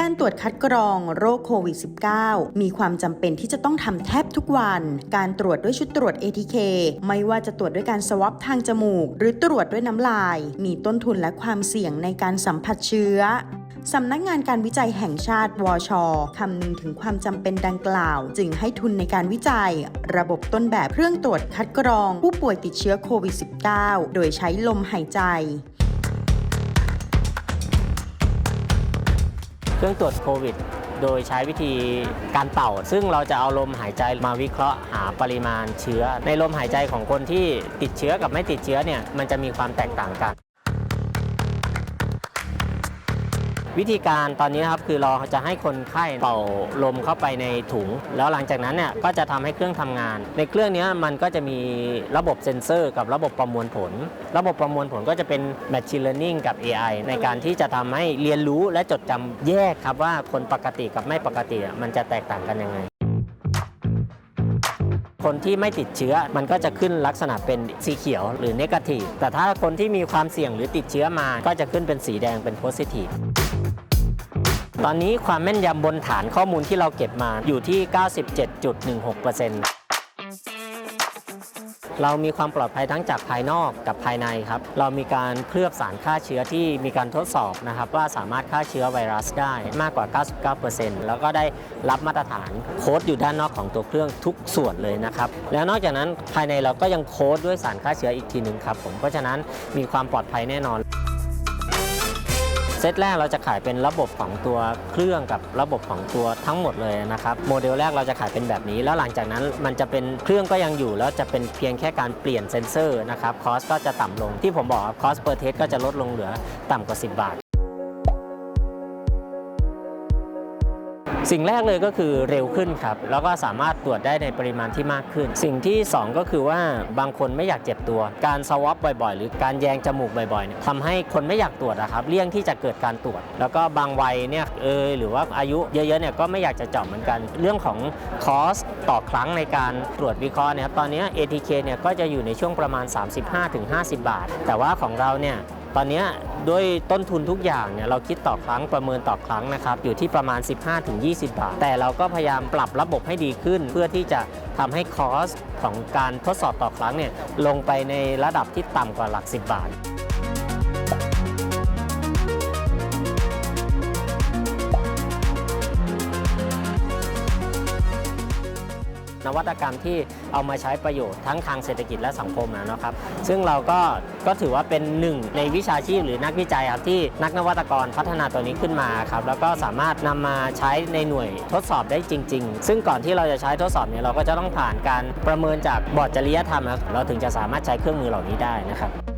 การตรวจคัดกรองโรคโควิด -19 มีความจำเป็นที่จะต้องทำแทบทุกวัน การตรวจด้วยชุดตรวจ ATK ไม่ว่าจะตรวจด้วยการสวอปทางจมูก หรือตรวจด้วยน้ำลาย มีต้นทุนและความเสี่ยงในการสัมผัสเชื้อสำนักงานการวิจัยแห่งชาติวชคำนึงถึงความจำเป็นดังกล่าว จึงให้ทุนในการวิจัย ระบบต้นแบบเครื่องตรวจคัดกรอง ผู้ป่วยติดเชื้อโควิด -19 โดยใช้ลมหายใจ เครื่องตรวจโควิด โดยใช้วิธีการเป่า ซึ่งเราจะเอาลมหายใจมาวิเคราะห์หาปริมาณเชื้อ ในลมหายใจของคนที่ติดเชื้อกับไม่ติดเชื้อเนี่ยมันจะมีความแตกต่างกัน วิธีการตอนนี้ครับคือเราจะให้คนไข้เป่าลมเข้าไปในถุง แล้วหลังจากนั้นเนี่ยก็จะทำให้เครื่องทำงาน ในเครื่องนี้มันก็จะมีระบบเซ็นเซอร์กับระบบประมวลผล ระบบประมวลผลก็จะเป็น Machine Learning กับ AI ในการที่จะทำให้เรียนรู้และจดจำแยกครับว่าคนปกติกับไม่ปกติมันจะแตกต่างกันยังไงคนที่ไม่ติดเชื้อมันก็จะขึ้นลักษณะเป็นสีเขียวหรือเนกาทีฟแต่ถ้าคนที่มีความเสี่ยงหรือติดเชื้อมาก็จะขึ้นเป็นสีแดงเป็นโพซิทีฟ ตอนนี้ความแม่นยำบนฐานข้อมูลที่เราเก็บมาอยู่ที่ 97.16%เรามีความปลอดภัยทั้งจากภายนอกกับภายในครับ เรามีการเคลือบสารฆ่าเชื้อที่มีการทดสอบนะครับ ว่าสามารถฆ่าเชื้อไวรัสได้มากกว่า 99%แล้วก็ได้รับมาตรฐานโค้ดอยู่ด้านนอกของตัวเครื่องทุกส่วนเลยนะครับ แล้วนอกจากนั้นภายในเราก็ยังโค้ดด้วยสารฆ่าเชื้ออีกทีหนึ่งครับผมเพราะฉะนั้นมีความปลอดภัยแน่นอน เซตแรกเราจะขายเป็นระบบของตัวเครื่องกับระบบของตัวทั้งหมดเลยนะครับโมเดลแรกเราจะขายเป็นแบบนี้ แล้วหลังจากนั้นมันจะเป็นเครื่องก็ยังอยู่ แล้วจะเป็นเพียงแค่การเปลี่ยนเซนเซอร์นะครับคอสก็จะต่ำลงที่ผมบอกคอสเปอร์เทสก็จะลดลงเหลือต่ำกว่า 10 บาท สิ่งแรกเลยก็คือเร็วขึ้นครับ แล้วก็สามารถตรวจได้ในปริมาณที่มากขึ้น สิ่งที่ 2 ก็คือว่าบางคนไม่อยากเจ็บตัว การสวอปบ่อยๆ หรือการแยงจมูกบ่อยๆเนี่ยทำให้คนไม่อยากตรวจนะครับเลี่ยงที่จะเกิดการตรวจ แล้วก็บางวัยเนี่ยเออหรือว่าอายุเยอะๆเนี่ยก็ไม่อยากจะเจาะเหมือนกัน เรื่องของคอสต่อครั้งในการตรวจวิเคราะห์เนี่ยครับตอนนี้ ATK เนี่ยก็จะอยู่ในช่วงประมาณ 35-50 บาท แต่ว่าของเราเนี่ย ตอนนี้ด้วยต้นทุนทุกอย่างเนี่ยเราคิดต่อครั้งประเมินต่อครั้งนะครับอยู่ที่ประมาณ 15-20 บาท แต่เราก็พยายามปรับระบบให้ดีขึ้น เพื่อที่จะทำให้คอสของการทดสอบต่อครั้งเนี่ยลงไปในระดับที่ต่ำกว่าหลัก 10 บาท นวัตกรรมที่เอามาใช้ประโยชน์ทั้งทางเศรษฐกิจและสังคมนะครับ ซึ่งเราก็ก็ถือว่าเป็นหนึ่งในวิชาชีพหรือนักวิจัยครับที่นักนวัตกรพัฒนาตัวนี้ขึ้นมาครับแล้วก็สามารถนำมาใช้ในหน่วยทดสอบได้จริง ๆ ซึ่งก่อนที่เราจะใช้ทดสอบเนี่ยเราก็จะต้องผ่านการประเมินจากบอร์ดจริยธรรมเราถึงจะสามารถใช้เครื่องมือเหล่านี้ได้นะครับ